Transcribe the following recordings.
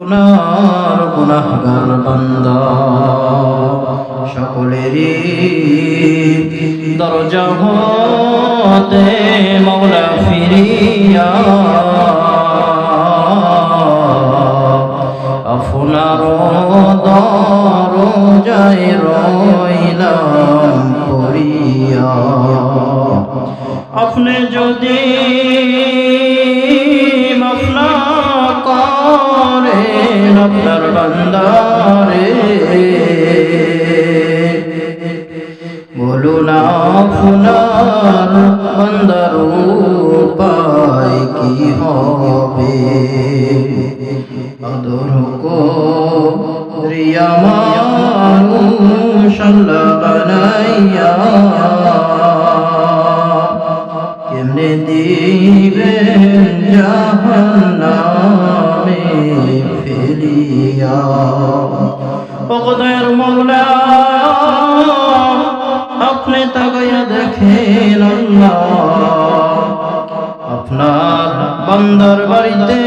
গুনার গুনাহগার বান্দা। সকলেরই দরজা হতে মৌলা ফিরিয়া। আপনার দরজায় রইলাম করিয়া আপনি যদি আপনার বান্দারে বলুন আপনার বান্দার উপায় কি হবে? আদর রিয়া মানুষ আল্লাহ কেমনে দিবেন জাহান্নামে? আল্লাহ। আপনার বান্দার বাড়িতে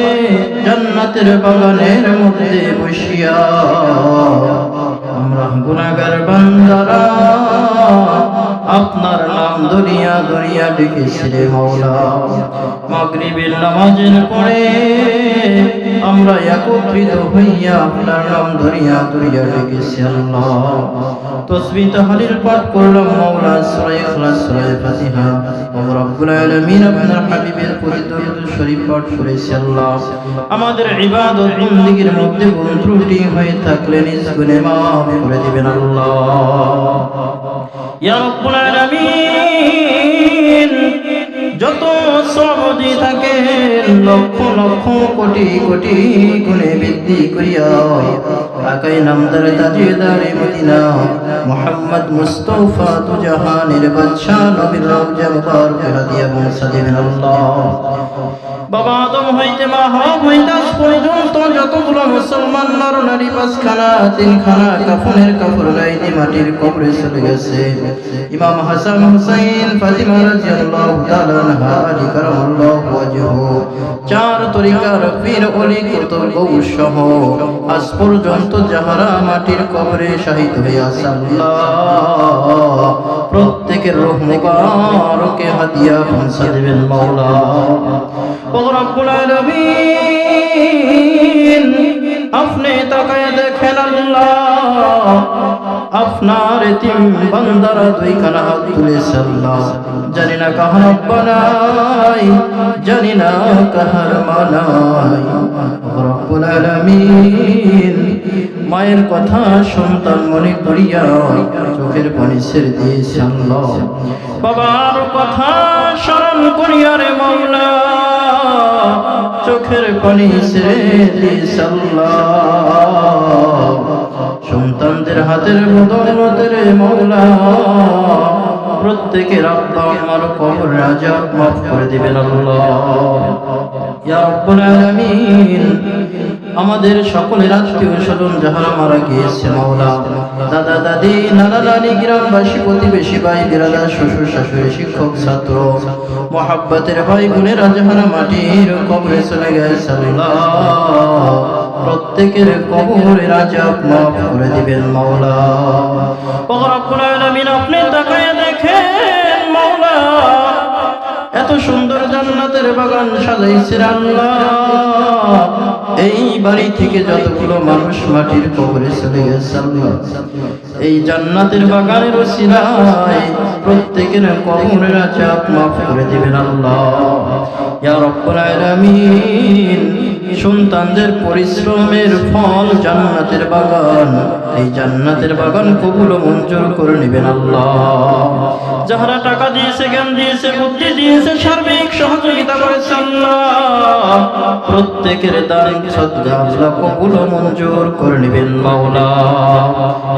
জান্নাতের বাগানের মধ্যে বসিয়া আমরা গুণাগার বান্দারা দরিয়া দরিয়া ডেকেছি রে মৌলা মাগরিবের নামাজের পরে আমরা একত্রিত হইয়া আপনার নাম ধরিয়া দরিয়া ডেকেছি আল্লাহ। তসবি তাহলিল পাঠ করলাম মৌলা সূরা ইখলাস, সূরা ফাতিহা। রব্বুল আপনার হাবিবের দরুদ শরীফ পাঠ করেছি আল্লাহ। আমাদের মধ্যে ত্রুটি হয়ে থাকলে নিজ মাফ করে দিবেন আল্লাহ। ইয়া রব্বুল আলামিন যত সহজে থাকে লক্ষ লক্ষ কোটি কোটি গুণে বৃদ্ধি করিয়া আকাই নামদার তাজেদারে মদিনা, মোহাম্মদ মুস্তফা তু জাহানের বাদশাহ নবীর রওজা মুবারক হাদিয়া বংশ দিবেন আল্লাহ। বাবা আদম হইতে মা হইতে পর্যন্ত যতগুলো মুসলমান নর নারী পাঁচখানা, তিনখানা কাফনের কাপড় গাইতে মাটির কবরে চলে গেছে। ইমাম হাসান হুসাইন ফাতিমা রাদিয়াল্লাহু তাআলা আনহা আলী তরিকার পীর ওলি কুতুব সহ আজ পর্যন্ত যাহারা মাটির কবরে শাহিদ আছে আল্লাহ, প্রত্যেকের রূহ মুবারকে হাদিয়া পৌঁছে দেবেন মাওলা। ও রব্বুল আলামিন, আপনি তাকায় দেখেন আপনার এতিম বান্দারা দুই খানা হাত তুলেছে আল্লাহ জানি না কাহার আব্বা নাই জানি না কাহার মানাই। রব্বুল আলামিন মায়ের কথা সন্তান মনে করিয়া চোখের পানি ছেড়ে দিয়েছে আল্লাহ বাবার কথা স্মরণ করিয়া রে মাওলা, চোখের পানি ছেড়ে দিয়েছে আল্লাহ সন্তানদের হাতের বদলতের মৌলা। প্রত্যেকের আব্বা, আমার কবর রাজা, মাফ করে দিবেন আমাদের সকলের আত্মীয় স্বজন যাহারা মারা গিয়েছে মাওলা দাদা, দাদি, নানা, নানি, গ্রামবাসী, প্রতিবেশী ভাই বিরাদার শ্বশুর, শাশুড়ি, শিক্ষক, ছাত্র, মহাব্বতের ভাই বোনেরা যাহারা মাটির কবরে চলে গেছে প্রত্যেকের কবরে রাজা মাফ করে দিবেন মাওলা। রব্বুল আলামিন, আপনি তাকায় দেখেন মাওলা, এত সুন্দর জান্নাতের বাগান সাজাইছেন আল্লাহ। এই বাড়ি থেকে যতগুলো মানুষ মাটির কবরে চলে গেছে এই জান্নাতের বাগানের ওসিলায় প্রত্যেকের কবরের চাপ মাফ করে দিবেন আল্লাহ। ইয়া রব্বুল আলামিন সন্তানদের পরিশ্রমের ফল জান্নাতের বাগান। এই জান্নাতের বাগান কবুল মঞ্জুর করে নেবেন আল্লাহ। যাহারা টাকা দিয়েছে, জ্ঞান দিয়েছে, বুদ্ধি দিয়েছে, সার্বিক সহযোগিতা করেছে আল্লাহ। প্রত্যেকের দান আল্লাহ কবুল মঞ্জুর করে নেবেন মাওলা।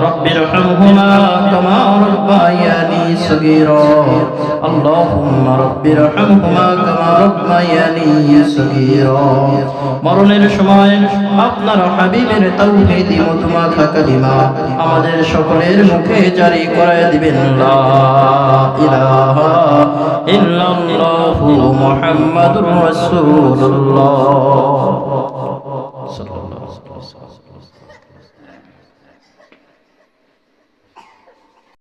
রব্বির রহমহুমা কামা রব্বায়ানি সগীরা। আল্লাহুম্মা রব্বির রহমহুমা কামা রব্বায়ানি সগীরা। মরণের সময় আপনার হাবিবের তাওহীদি মধুমাখা কালিমা আমাদের সকলের মুখে জারি করায় দিবেন। লা ইলাহা ইল্লাল্লাহু মুহাম্মাদুর রাসূলুল্লাহ। صلى